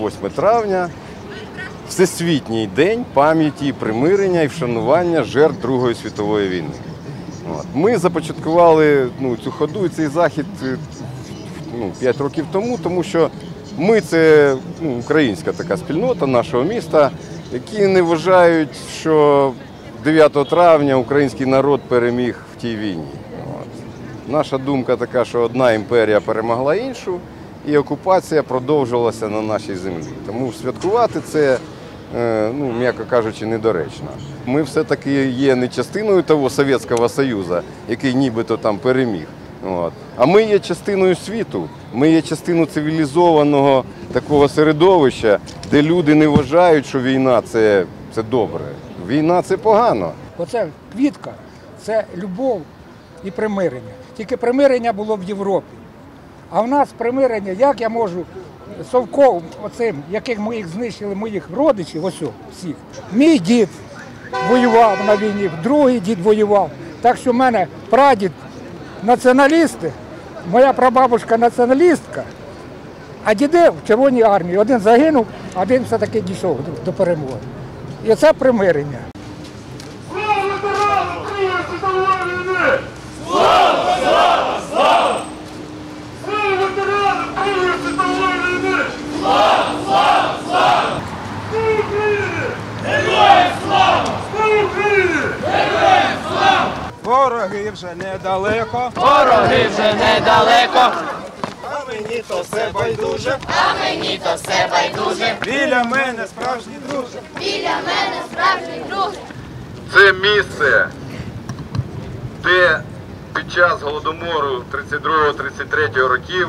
28 травня Всесвітній день пам'яті примирення і вшанування жертв Другої світової війни. Ми започаткували ну, цю ходу і цей захід е, ну, 5 років тому, тому що ми це ну, українська така спільнота нашого міста, які не вважають, що 9 травня український народ переміг в тій війні. От. Наша думка така, що одна імперія перемогла іншу, і окупація продовжувалася на нашій землі. Тому святкувати це, е, ну, м'яко кажучи, недоречно. Ми все-таки є не частиною того Совєтського Союзу, який нібито там переміг. От. А ми є частиною світу, ми є частиною цивілізованого такого середовища, де люди не вважають, що війна це, це добре. Війна це погано. Оце квітка, це любов і примирення. Тільки примирення було в Європі. А в нас примирення, як я можу совком, оцим, яких ми їх знищили, моїх родичів, ось всіх. Мій дід воював на війні, другий дід воював. Так що в мене прадід націоналісти, моя прабабушка націоналістка, а діди в Червоній армії. Один загинув, один все-таки дійшов до перемоги. І це примирення. Вороги вже недалеко, Вороги вже недалеко, а мені то все байдуже. а мені то все байдуже. Біля мене справжні друже. Біля мене справжній друг. Це місце, де під час голодомору 32-33 років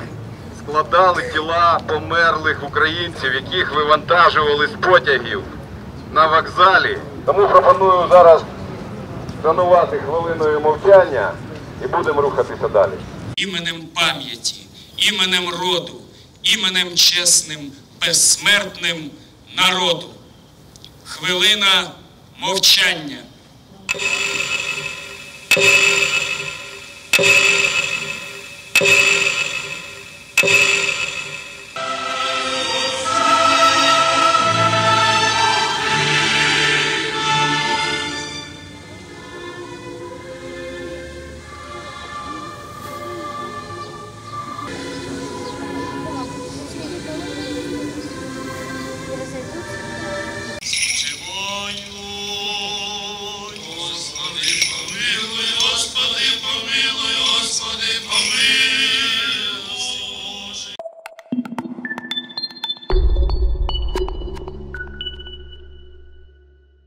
складали тіла померлих українців, яких вивантажували з потягів на вокзалі. Тому пропоную зараз вшанувати хвилиною мовчання і будемо рухатися далі. іменем пам'яті, іменем роду, іменем чесним, безсмертним народу. Хвилина мовчання.